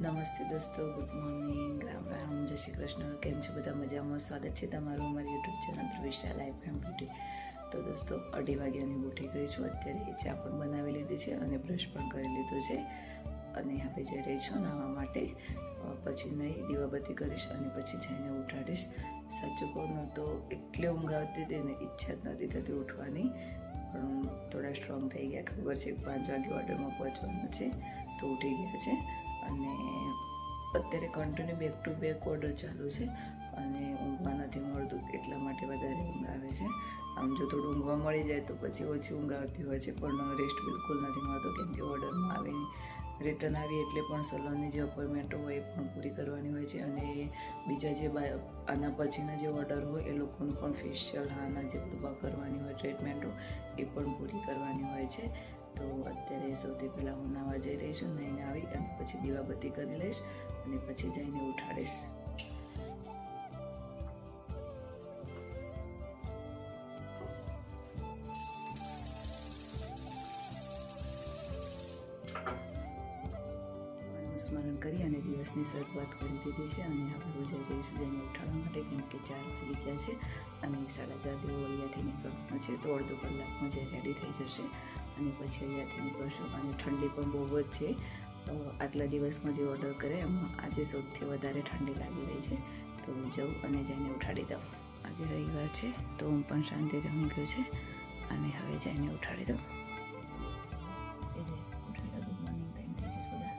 નમસ્તે દોસ્તો, good morning. Ram Ram, જય શ્રી કૃષ્ણ. કેમ છો બધા? મજામાં? સ્વાગત છે તમારું અમારી YouTube channel Dhruvisha life and beauty. તો દોસ્તો, અઢી વાગ્યાની ઉઠી ગઈ છું. અત્યારે ચા પણ બનાવી લીધી છે અને બ્રશ પણ કરી લીધું છે. અને આપણે જઈ રહી છું નાવા માટે પછી નહીં, દીવાબત્તી કરીશ અને પછી જઈને ઉઠાડીશ. સાચું કહું તો એટલી ઊંઘ આવતી હતી ને ઈચ્છા જ નથી થતી ઉઠવાની. પણ થોડા સ્ટ્રોંગ થઈ ગયા. ખબર છે પાંચ વાગે ઓર્ડરમાં પહોંચવાનું છે. તો ઉઠી ગયા છે. અને અત્યારે continue back to back order ચાલુ છે અને ઊંઘવા નથી મળતું, એટલા માટે વધારે ઊંઘ આવે છે. આમ જો થોડું ઊંઘવા મળી જાય તો પછી ઓછી ઊંઘ આવતી હોય છે, પણ રેસ્ટ બિલકુલ નથી મળતો કેમ કે ઓર્ડરમાં આવી રિટર્ન આવી એટલે પણ સલોનની જે અપોઇન્ટમેન્ટો હોય એ પણ પૂરી કરવાની હોય છે અને બીજા જે આના પછીના જે ઓર્ડર હોય એ લોકોનું પણ ફેશિયલ હાના જે બધું કરવાની હોય ટ્રીટમેન્ટો એ પણ પૂરી કરવાની હોય છે. તો અત્યારે સૌથી પહેલાં હું નાવા જઈ રહી છું નાઈને આવી અને પછી દીવાબત્તી કરી લઈશ અને પછી જઈને ઉઠાડીશ. સ્મરણ કરી અને દિવસની શરૂઆત કરી દીધી છે અને આપણે જઈ રહીશું જઈને ઉઠાડવા માટે, કેમ કે ચાર વાગી ગયા છે અને સાડા ચાર જેવું અહીંયાથી નીકળવાનો છે, તો અડધો કલાકમાં જે રેડી થઈ જશે. અને પછી અહીંયાથી નીકળશું. અને ઠંડી પણ બહુ જ છે. આટલા દિવસમાં જે ઓર્ડર કરે એમાં આજે સૌથી વધારે ઠંડી લાગી રહી છે. તો હું જઉં અને જઈને ઉઠાડી દઉં. આજે રવિવાર છે, તો હું પણ શાંતિથી ઊંઘ્યો છે. અને હવે જઈને ઉઠાડી દઉં. એ જે ઉઠાડી દઉં ગુડ મોર્નિંગ ટાઈમ થઈ જશે બધા.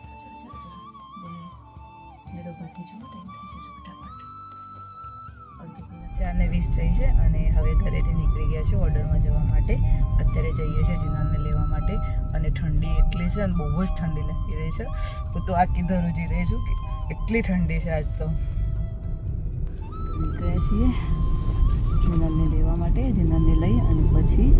ચા ચા ચા ચા જે લેડો ભાથી જો ટાઈમ થઈ જશે ફટાફટ. અડધો કલાક ચાર ને વીસ થઈ છે અને હવે ઘરેથી નીકળી ગયા છે ઓર્ડરમાં જવા માટે. અત્યારે જઈએ છીએ જીનાને લેવા માટે. અને ઠંડી એટલી છે અને બહુ જ ઠંડી લાગી રહી છે. હું તો આખી ધરુજી રહી છું કે એટલી ઠંડી છે આજ તો. નીકળ્યા છીએ જીનલને લેવા માટે જીનલને લઈ અને પછી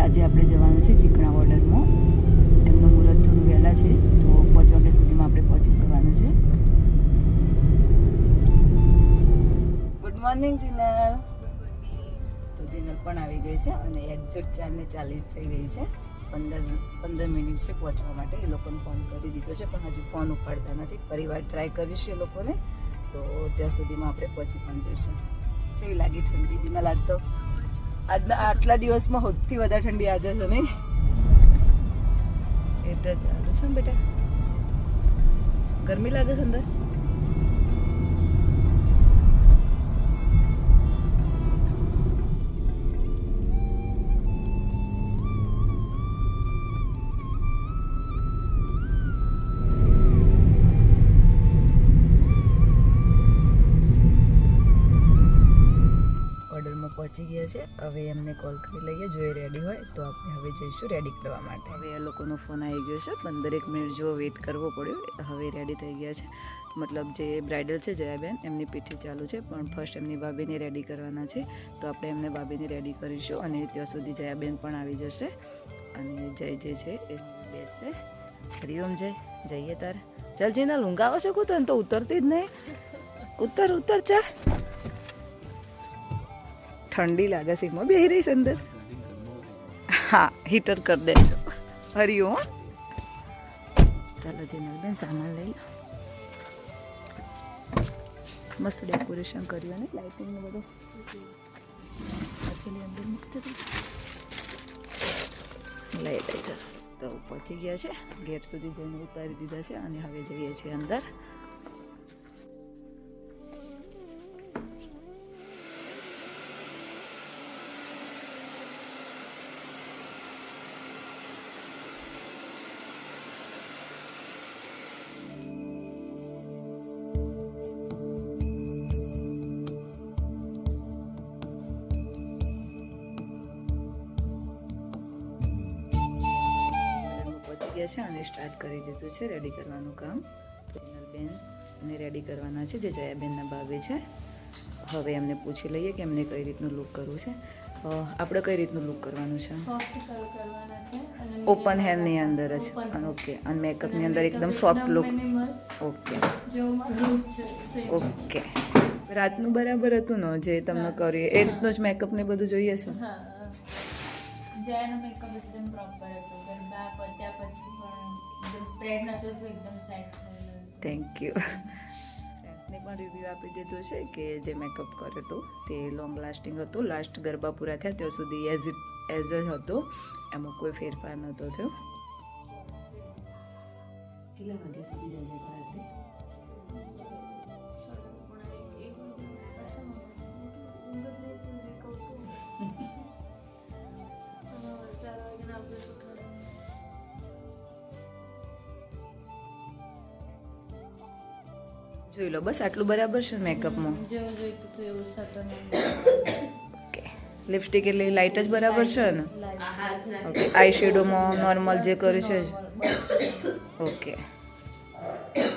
આજે આપણે જવાનું છે ચીકણા ઓર્ડરમાં એમનું મુહૂર્ત થોડું વહેલા છે, તો પાંચ વાગ્યા સુધીમાં આપણે પહોંચી જવાનું છે. ગુડ મોર્નિંગ જીનલ તો પણ આવી ગઈ છે અને એક્ઝેક્ટ ચારને ચાલીસ થઈ ગઈ છે. પંદર પંદર મિનિટ છે પહોંચવા માટે. એ લોકોને ફોન કરી દીધો છે, પણ હજુ ફોન ઉપાડતા નથી. ફરી વાર ટ્રાય કરીશું એ લોકોને, તો ત્યાં સુધીમાં આપણે પહોંચી પણ જઈશું. કેવી લાગી ઠંડી? જીના લાગતો આજના, આટલા દિવસમાં સૌથી વધારે ઠંડી આજે છે નહીં? એટલે ચાલુ છે બેટા? ગરમી લાગે છે અંદર? હવે એમને કોલ કરી લઈએ, જો એ રેડી હોય તો આપણે હવે જઈશું રેડી કરવા માટે. હવે એ લોકોનો ફોન આવી ગયો છે. પંદરેક મિનિટ જો વેઇટ કરવો પડ્યો. હવે રેડી થઈ ગયા છે. મતલબ જે બ્રાઇડલ છે, જયાબેન, એમની પીઠી ચાલુ છે. પણ ફર્સ્ટ એમની ભાભીને રેડી કરવાના છે. તો આપણે એમને ભાભીને રેડી કરીશું અને ત્યાં સુધી જયાબેન પણ આવી જશે. અને જય જય છે એ બેસશે હરિઓમ જય. જઈએ તાર. ચાલ જઈને લુંગાવો છે કુતર તો ઉતરતી જ નહીં. ઉતર ઉતર ચાલ ઠંડી લાગે છે, એમાં બેહી રહીશ અંદર. હા હીટર કરી દેજો. હરિયો ચાલો, જેનલબેન સામાન લઈ લો. મસ્ત ડેકોરેશન કર્યું ને લાઇટિંગ ને બધું. પેલી અંદર લઈ લઈ તો પહોંચી ગયા છે. ગેટ સુધી જઈને ઉતારી દીધા છે અને હવે જઈએ છીએ અંદર. ગયા છે અને સ્ટાર્ટ કરી દીધું છે રેડી કરવાનું કામ. બેન ને રેડી કરવાના છે જે જયાબેનના ભાવે છે. હવે એમને પૂછી લઈએ કે એમને કઈ રીતનું લુક કરવું છે. આપણે કઈ રીતનું લુક કરવાનું છે? ઓપન હેરની અંદર જ. ઓકે અને મેકઅપની અંદર એકદમ સોફ્ટ લુક ઓકે. ઓકે રાતનું બરાબર હતું ને જે તમને કરીએ. એ રીતનું જ મેકઅપ ને બધું જોઈએ છે? હા જયાનો મેકઅપ એકદમ પ્રોપર હતો. ગરબા પત્યા પછી પણ એકદમ સ્પ્રેડ નતો તો એકદમ સેટ થયેલો થેન્ક યુ ફ્રેન્ડ્સને પણ રિવ્યૂ આપી દીધું છે કે જે મેકઅપ કર્યો હતો તે લોંગ લાસ્ટિંગ હતું. લાસ્ટ ગરબા પૂરા થયા ત્યાં સુધી એઝ ઇટ એઝ જ હતો. એમાં કોઈ ફેરફાર નહોતો થયો. કેટલા વાગ્યા સુધી જાય જોઈ લો બસ આટલું બરાબર છે મેકઅપમાં લિપસ્ટિક એટલે લાઇટ જ બરાબર છે ને? ઓકે આઈ શેડોમાં નોર્મલ જે કર્યું છે જ. ઓકે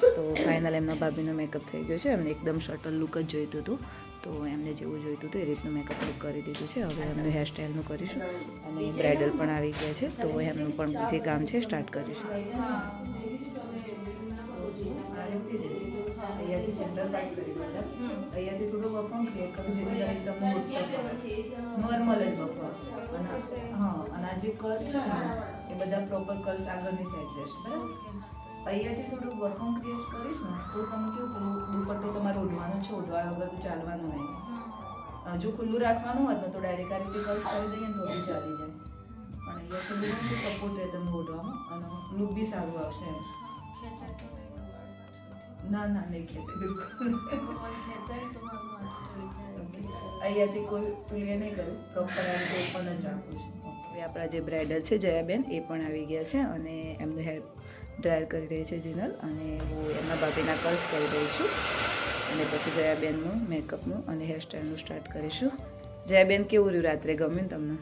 તો ફાઇનલ એમના ભાભીનો મેકઅપ થઈ ગયો છે. એમને એકદમ શટલ લુક જ જોઈતું હતું. તો એમને જેવું જોઈતું હતું એ રીતનું મેકઅપ લુક કરી દીધું છે. હવે એમનું હેરસ્ટાઈલનું કરીશું. અને બ્રાઇડલ પણ આવી ગયા છે. તો એમનું પણ જે કામ છે સ્ટાર્ટ કરીશું. અહીંયાથી સેન્ટર પાર્ટ કરી દો અહીંયાથી થોડો બફામ ક્રિએટ કરો જેથી કરીને તમને નોર્મલ જ બફામ અને હા અને આ જે કર્સ છે ને એ બધા પ્રોપર કર્સ આગળની સાઈડ રહેશે બરાબર? અહીંયાથી થોડું બફામ ક્રિએટ કરીશ ને તો તમે કેવું પેલું દુપટ્ટો તમારે ઓઢવાનો છે ઓઢવા વગર તો ચાલવાનું નહીં. જો ખુલ્લું રાખવાનું હોત ને તો ડાયરેક્ટ આ રીતે કર્સ કરી દઈએ ને તો બી ચાલી જાય. પણ અહીંયા ખુલ્લું સપોર્ટ રહે તમને ઓઢવામાં અને લૂક બી સારું આવશે એમ. ના ના નહીં ખેંચે બિલકુલ અહીંયાથી કોઈ પેલું નહીં કર્યું પ્રોપર આ ઓપન જ રાખું છું હવે આપણા જે બ્રાઇડલ છે જયાબેન. એ પણ આવી ગયા છે અને એમનું હેર ડ્રાયર કરી રહી છે જીનલ. અને હું એમના ભાભીના કર્સ કરી રહી છું. અને પછી જયાબેનનું મેકઅપનું અને હેરસ્ટાઈલનું સ્ટાર્ટ કરીશું. જયાબેન કેવું રહ્યું રાત્રે? ગમ્યું ને તમને?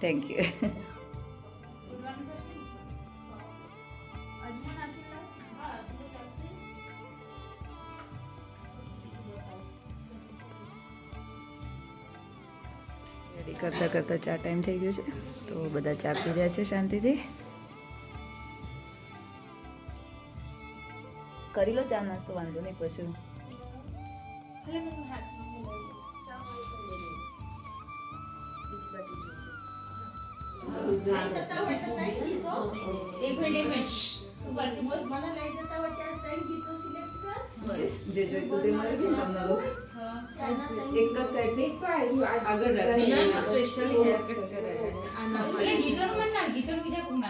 થેન્ક યુ રેડી કરતાં કરતાં ચા ટાઈમ થઈ ગયો છે. તો બધા ચા પી રહ્યા છે શાંતિથી. કરી લો ચા નાસ્તો વાંધો નહીં પછી. જે. જોઈતું તે મળી ગયું તમને લોક. એક જ સાઈડ આગળ રાખી સ્પેશિયલી હેર કટ કરાય આના પર ગીતો પણ ના ગીતો બીજા કોણ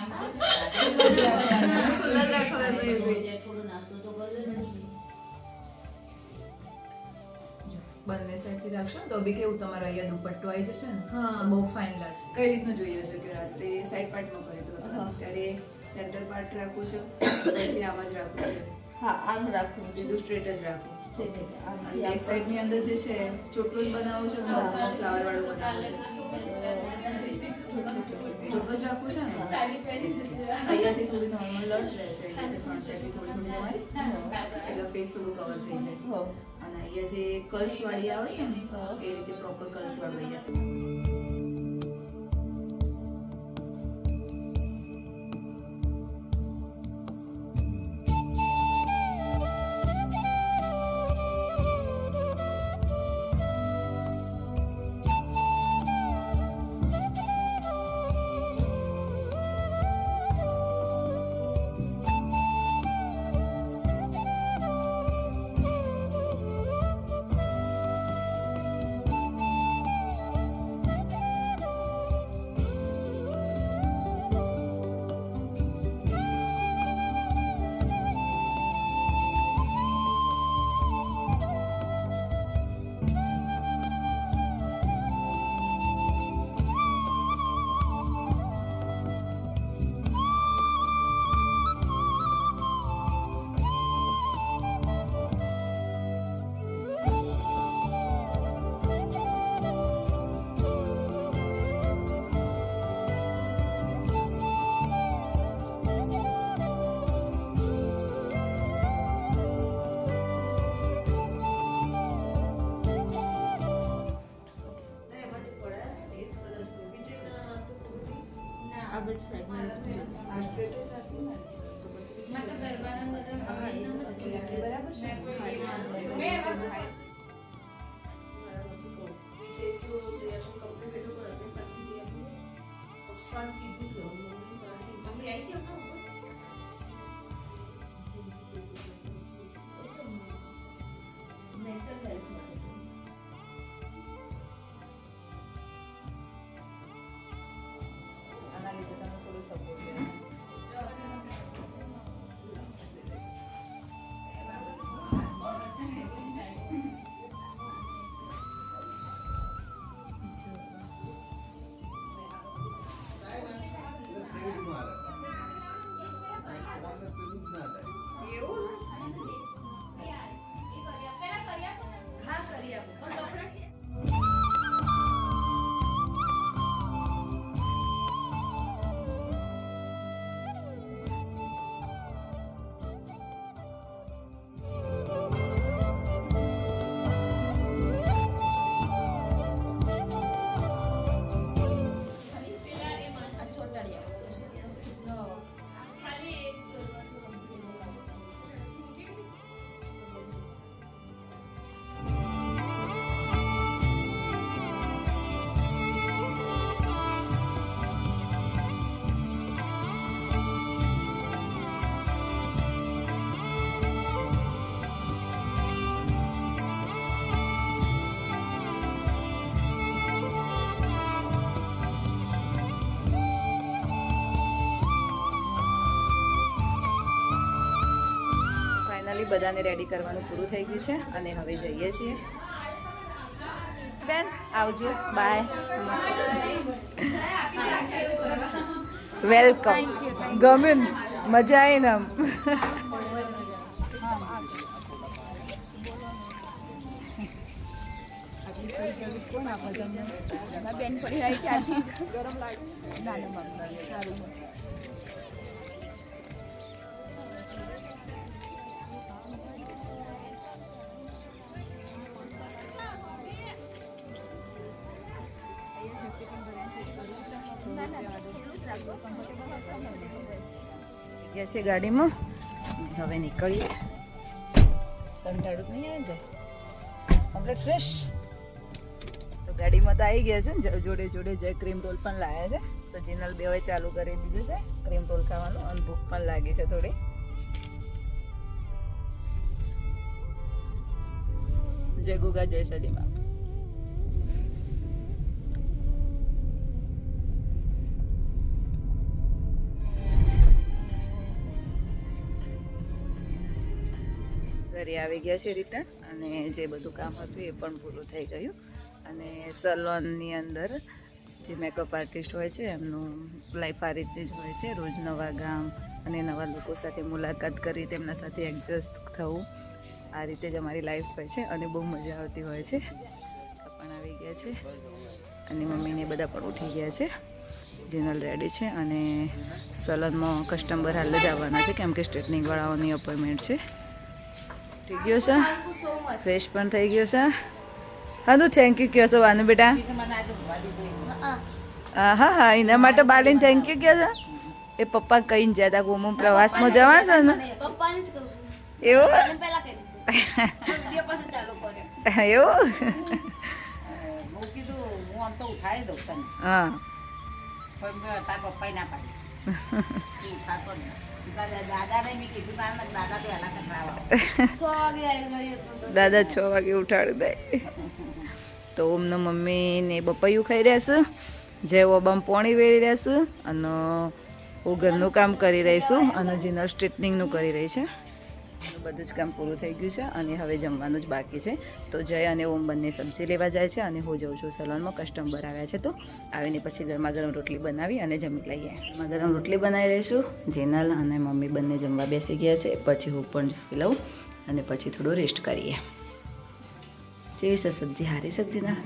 જો, બંને સાઈડથી રાખશો તો બી કેવું તમારો અહીંયા દુપટ્ટો આવી જશે ને હા. બહુ ફાઇન લાગશે. કઈ રીતનું જોઈએ છે કે રાત્રે સાઈડ પાર્ટમાં કરી દો. ત્યારે સેન્ટર પાર્ટ રાખવું છે પછી આમ જ રાખવું છે. હા આમ રાખવું છે. સીધું સ્ટ્રેટ જ રાખવું. એક સાઈડની અંદર જે છે ચોટલો જ બનાવો છે ફ્લાવર વાળું બનાવો છે. ચોટલો જ રાખવું છે ને? અહીંયાથી થોડી નોર્મલ લટ રહેશે અહીંયાથી ફ્રન્ટ સાઈડથી થોડી થોડી તમારી એટલે ફેસ થોડું કવર થઈ જાય. અને અહીંયા જે કર્સ વાળી આવે છે ને એ રીતે પ્રોપર કર્સ વાળું અહીંયા. મેં એવા બી બધાને રેડી કરવાનું પૂરું થઈ ગયું છે અને હવે જઈએ છીએ. બેન, આવજો. બાય વેલકમ ગમ્યું મજા આવી ને આમ. ગયા છે ગાડીમાં. હવે નીકળીએ. કંટાળું નહીં આવે જાય. કમ્પ્લીટ ફ્રેશ તો ગાડીમાં તો આવી ગયા છે ને જોડે જોડે જે ક્રીમ રોલ પણ લાવ્યા છે. તો જીનલ બે હવે ચાલુ કરી દીધું છે. ક્રીમ રોલ ખાવાનું અને ભૂખ પણ લાગી છે થોડી. જય ગુગા, જય સલીમા ઘરે આવી ગયા છે રિટર્ન અને જે બધું કામ હતું એ પણ પૂરું થઈ ગયું. અને સલોનની અંદર જે મેકઅપ આર્ટિસ્ટ હોય છે, એમનું લાઈફ આ રીતે જ હોય છે. રોજ નવા ગામ અને નવા લોકો સાથે મુલાકાત કરી, તેમના સાથે એડજસ્ટ થવું. આ રીતે જ અમારી લાઈફ હોય છે અને બહુ મજા આવતી હોય છે. પણ આવી ગયા છે અને મમ્મીને બધા પણ ઉઠી ગયા છે. જનરલ રેડી છે અને સલનમાં કસ્ટમર હાલ જ આવવાના છે, કેમ કે સ્ટ્રેટનિંગવાળાઓની અપોઇન્ટમેન્ટ છે. થઈ ગયો છે. ફ્રેશ પણ થઈ ગયો છે. હા તું થેન્ક યુ કહો છો વાનું બેટા? હા હા એના માટે બાલીને થેન્ક યુ કહો છો? એ પપ્પા કહીને જ્યાં તા ગોમો પ્રવાસમાં જવાના છે ને? એવું? એવું? હું પપ્પાએ ના પાડી. દાદા છ વાગે છ ઉઠાડી દે. તો ઓમનો મમ્મી ને બપૈયું ખાઈ રહેશે જય ઓબામ પોણી વેરી રહેશે અને હું ઘરનું કામ કરી રહીશું અને જીનલ સ્ટ્રીટનિંગનું કરી રહી છે. બધું જ કામ પૂરું થઈ ગયું છે અને હવે જમવાનું જ બાકી છે. તો જય અને ઓમ બંને સબ્જી લેવા જાય છે અને હું જઉં છું સલોનમાં કસ્ટમર આવ્યા છે તો આવીને પછી ગરમા ગરમ રોટલી બનાવી અને જમી લઈએ. ગરમા ગરમ રોટલી બનાવી રહીશું જેનલ અને મમ્મી બંને જમવા બેસી ગયા છે. પછી હું પણ જમી લઉં અને પછી થોડું રેસ્ટ કરીએ. જેવી છે સબ્જી? હારી સબ્જી ના?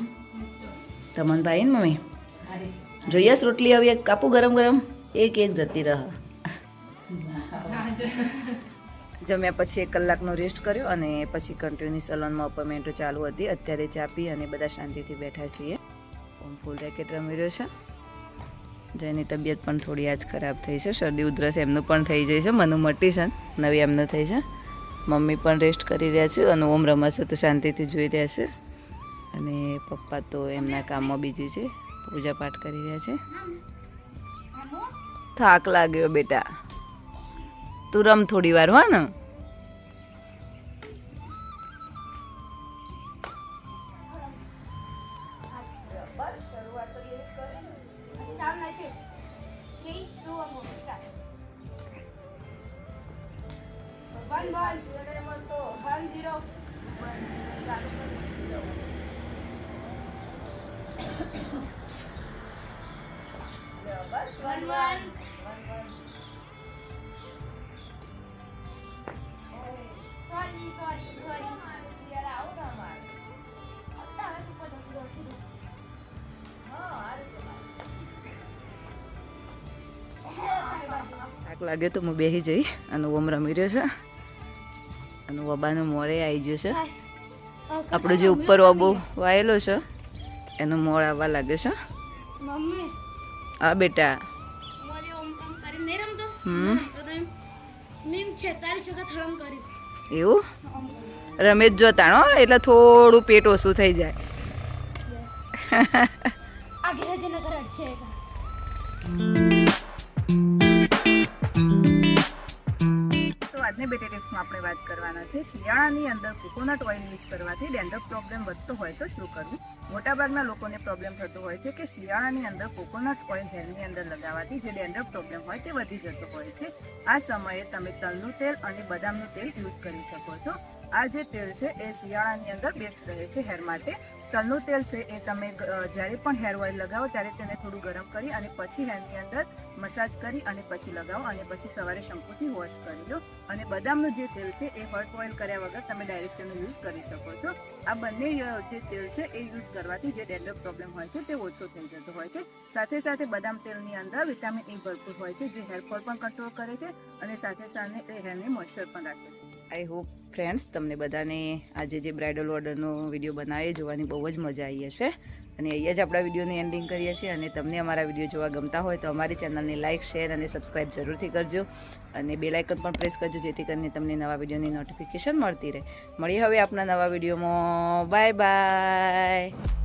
તમન ભાઈ ને મમ્મી? જોઈએ રોટલી આવી એક કાપું ગરમ ગરમ? એક એક જતી રહ. જમ્યા પછી એક કલાકનો રેસ્ટ કર્યો અને પછી કન્ટિન્યુ સલોનમાં અપોઇન્ટમેન્ટો ચાલુ હતી. અત્યારે ચા પી અને બધા શાંતિથી બેઠા છીએ. ઓમ ફૂલ રેકેટ રમી રહ્યો છે. જેની તબિયત પણ થોડી આજ ખરાબ થઈ છે. શરદી ઉધરસ એમનું પણ થઈ જાય છે. મનુ મટી છે. નવી એમને થઈ છે. મમ્મી પણ રેસ્ટ કરી રહ્યા છે અને ઓમ રમશે તો શાંતિથી જોઈ રહ્યા છે. અને પપ્પા તો એમના કામમાં બીજી છે. પૂજા પાઠ કરી રહ્યા છે. થાક લાગ્યો બેટા. તું રમ થોડી વાર હો ને. થાક લાગે તો હું બેસી જઈ. અને ઓમ રમી રહ્યો છે. અને વબાનો મોરે આવી ગયો છે. આપણો જે ઉપર ઓબો વાયેલો છે એનો મોડ આવવા લાગે છે. હા બેટા. એવું? રમેશ જો તાણો એટલે થોડું પેટ ઓછું થઈ જાય. આ ઘેર બેટી ટિપ્સમાં આપણે વાત કરવાના છે. શિયાળાની અંદર કોકોનટ ઓઇલ યુઝ કરવાથી ડેન્ડ્રફ પ્રોબ્લેમ વધતો હોય તો શું કરવું? મોટાભાગના લોકોને પ્રોબ્લેમ થતો હોય છે કે શિયાળાની અંદર કોકોનટ ઓઇલ હેરની અંદર લગાવવાથી જે ડેન્ડ્રફ પ્રોબ્લેમ હોય તે વધી જતો હોય છે. આ સમયે તમે તલનું તેલ અને બદામનું તેલ યુઝ કરી શકો છો. આ જે તેલ છે એ શિયાળાની અંદર બેસ્ટ રહે છે હેર માટે. તલનું તેલ છે એ તમે જ્યારે પણ હેર ઓઇલ લગાવો ત્યારે તેને થોડું ગરમ કરી અને પછી હેરની અંદર મસાજ કરી અને પછી લગાવો અને પછી સવારે શંકુથી વોશ કરી લો. અને બદામનું જે તેલ છે એ હોટ ઓઇલ કર્યા વગર તમે ડાયરેક્ટ તેનો યુઝ કરી શકો છો. આ બંને જે તેલ છે એ યુઝ કરવાથી જે ડેન્ડ્રફ પ્રોબ્લેમ હોય છે તે ઓછો થઈ જતો હોય છે. સાથે સાથે બદામ તેલની અંદર વિટામિન એ ભરપૂર હોય છે જે હેર ફોલ પણ કંટ્રોલ કરે છે અને સાથે સાથે એ હેરને મોઇશ્ચર પણ રાખે છે. આઈ હોપ ફ્રેન્ડ્સ તમને બધાને આજે જે બ્રાઇડલ ઓર્ડરનો વીડિયો બનાવ્યો જોવાની બહુ જ મજા આવી હશે. અને અહીંયા જ આપણા વિડીયોની એન્ડિંગ કરીએ છીએ અને તમને અમારા વીડિયો જોવા ગમતા હોય તો અમારી ચેનલને લાઇક શેર અને સબસ્ક્રાઈબ જરૂરથી કરજો. અને બે આઇકન પણ પ્રેસ કરજો જેથી કરીને તમને નવા વિડીયોની નોટિફિકેશન મળતી રહે. મળીએ હવે આપણા નવા વિડીયોમાં બાય બાય